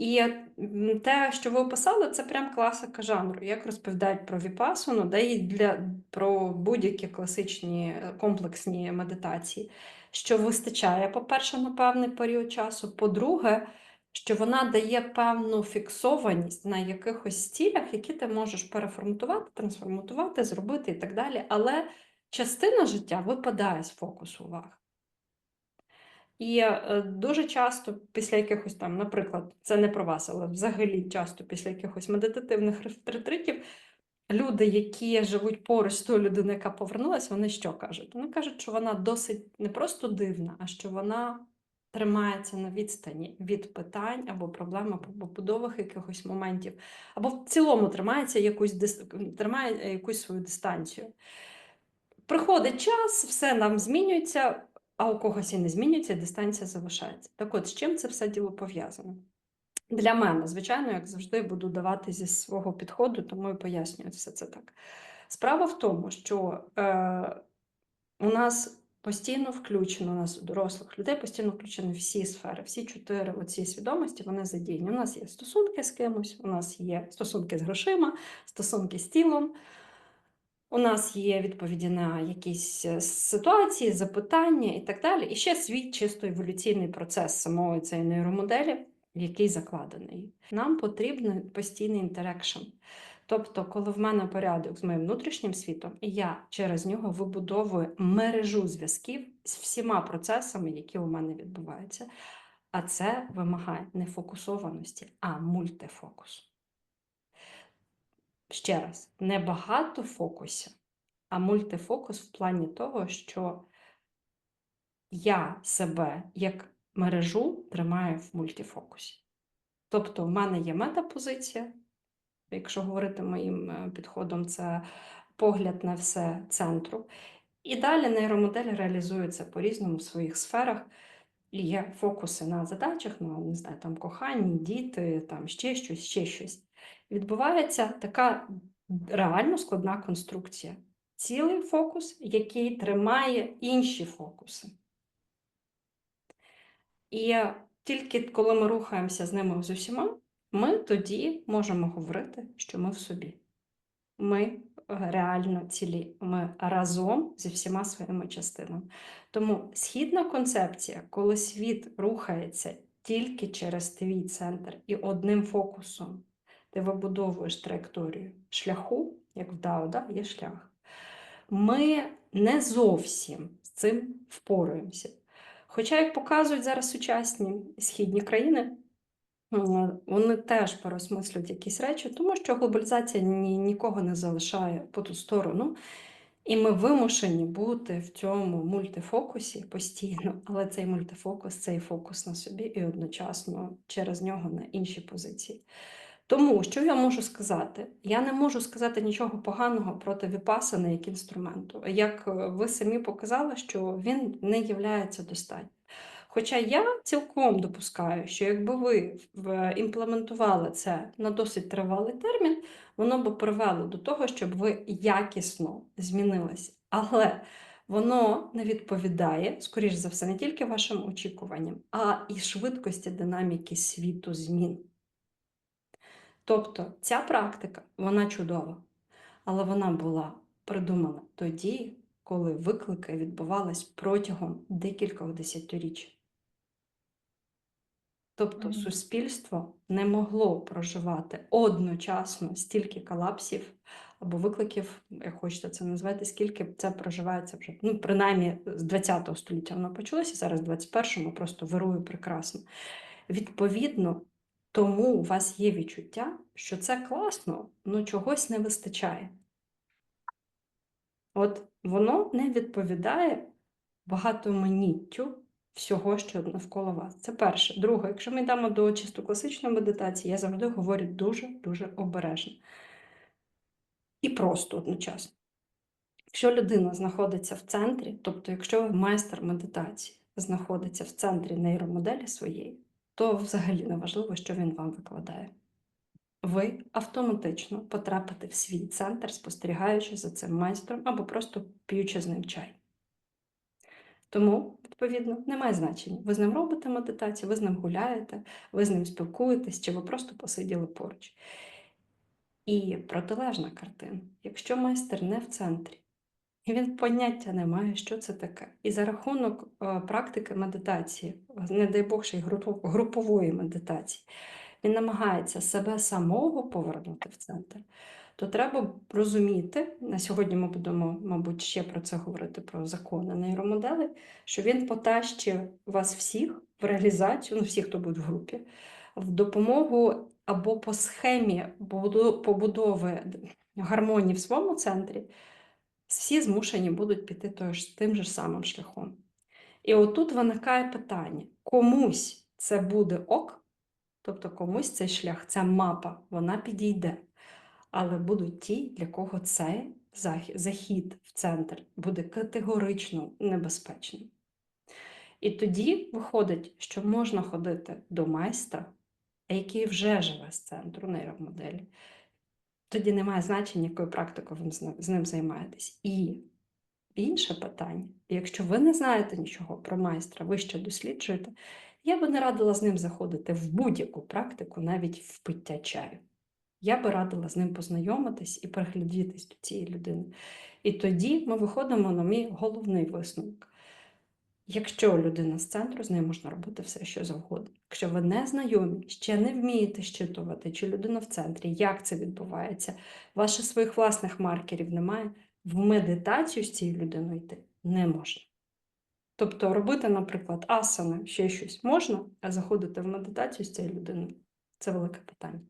І те, що ви описали, це прям класика жанру. Як розповідають про віпасану, да і для про будь-які класичні е, комплексні медитації, що вистачає, по-перше, на певний період часу. По-друге, що вона дає певну фіксованість на якихось цілях, які ти можеш переформатувати, трансформатувати, зробити і так далі. Але частина життя випадає з фокусу уваги. І е, дуже часто після якихось там, наприклад, це не про вас, але взагалі часто після якихось медитативних ретритів, люди, які живуть поруч з тою людиною, яка повернулася, вони що кажуть? Вони кажуть, що вона досить не просто дивна, а що вона тримається на відстані від питань або проблем, або побудових якихось моментів, або в цілому тримається якусь тримає якусь свою дистанцію. Приходить час, все нам змінюється а у когось і не змінюється, дистанція залишається. Так от, з чим це все діло пов'язано? Для мене, звичайно, як завжди, буду давати зі свого підходу, тому і пояснюю все це так. Справа в тому, що е, у нас постійно включено, у нас у дорослих людей постійно включені всі сфери, всі чотири оці свідомості вони задіяні. У нас є стосунки з кимось, у нас є стосунки з грошима, стосунки з тілом. У нас є відповіді на якісь е, ситуації, запитання і так далі. І ще свій чисто еволюційний процес самої цієї нейромоделі, який закладений. Нам потрібен постійний інтерекшн. Тобто, коли в мене порядок з моїм внутрішнім світом, і я через нього вибудовую мережу зв'язків з всіма процесами, які у мене відбуваються. А це вимагає не фокусованості, а мультифокусу. Ще раз, не багато фокусів, а мультифокус в плані того, що я себе як мережу тримаю в мультифокусі. Тобто, в мене є метапозиція, якщо говорити моїм е, підходом, це погляд на все центру. І далі нейромодель реалізується по-різному в своїх сферах. І є фокуси на задачах, на не знаю, там коханні, діти, там ще щось, ще щось відбувається така реально складна конструкція. Цілий фокус, який тримає інші фокуси. І тільки коли ми рухаємося з ними з усіма, ми тоді можемо говорити, що ми в собі. Ми реально цілі, ми разом зі всіма своїми частинами. Тому східна концепція, коли світ рухається тільки через твій центр і одним фокусом ти вибудовуєш траєкторію шляху, як в Дао, да, є шлях. Ми не зовсім з цим впораємося. Хоча, як показують зараз сучасні східні країни, вони теж переосмислюють якісь речі, тому що глобалізація ні, нікого не залишає по ту сторону. І ми вимушені бути в цьому мультифокусі постійно, але цей мультифокус цей фокус на собі і одночасно через нього на інші позиції. Тому що я можу сказати? Я не можу сказати нічого поганого проти віпасани як інструменту. Як е, ви самі показали, що він не є достатньо. Хоча я цілком допускаю, що якби ви імплементували це на досить тривалий термін, воно б привело до того, щоб ви якісно змінилися. Але воно не відповідає, скоріш за все, не тільки вашим очікуванням, а і швидкості динаміки світу змін. Тобто ця практика, вона чудова, але вона була придумана тоді, коли виклики відбувались протягом декількох десятиріч. Тобто mm -hmm. суспільство не могло проживати одночасно стільки колапсів або викликів, як хочете це назвати, скільки це проживається вже, ну, принаймні з 20 століття воно почалося, зараз в 21-му просто вирує прекрасно. Відповідно, тому у вас є відчуття, що це класно, але чогось не вистачає. От воно не відповідає багатоманіттю всього, що навколо вас. Це перше. Друге, якщо ми йдемо до чисто класичної медитації, я завжди говорю дуже-дуже обережно. І просто одночасно. Якщо людина знаходиться в центрі, тобто, якщо майстер медитації знаходиться в центрі нейромоделі своєї, то взагалі не важливо, що він вам викладає. Ви автоматично потрапите в свій центр, спостерігаючи за цим майстром або просто п'ючи з ним чай. Тому, відповідно, немає значення. Ви з ним робите медитацію, ви з ним гуляєте, ви з ним спілкуєтесь, чи ви просто посиділи поруч. І протилежна картина. Якщо майстер не в центрі, і він поняття не має, що це таке. І за рахунок е, практики медитації, не дай Бог ще й групової медитації, він намагається себе самого повернути в центр, то треба розуміти, на сьогодні ми будемо, мабуть, ще про це говорити, про закони нейромодели, що він потащить вас всіх в реалізацію, ну всіх, хто буде в групі, в допомогу або по схемі побудови гармонії в своєму центрі, всі змушені будуть піти тим же самим шляхом. І отут виникає питання: комусь це буде ок, тобто комусь цей шлях, ця мапа, вона підійде. Але будуть ті, для кого цей захід в центр буде категорично небезпечним. І тоді виходить, що можна ходити до майстра, який вже живе з центру нейромоделі. Тоді немає значення, якою практикою ви з ним- займаєтесь. І інше питання: якщо ви не знаєте нічого про майстра, ви ще досліджуєте, я би не радила з ним заходити в будь-яку практику, навіть в пиття чаю. Я би радила з ним познайомитись і приглядітись до цієї людини. І тоді ми виходимо на мій головний висновок. Якщо людина з центру, з нею можна робити все, що завгодно. Якщо ви не знайомі, ще не вмієте щитувати, чи людина в центрі, як це відбувається, ваших своїх власних маркерів немає, в медитацію з цією людиною йти не можна. Тобто робити, наприклад, асани, ще щось можна, а заходити в медитацію з цією людиною це велике питання.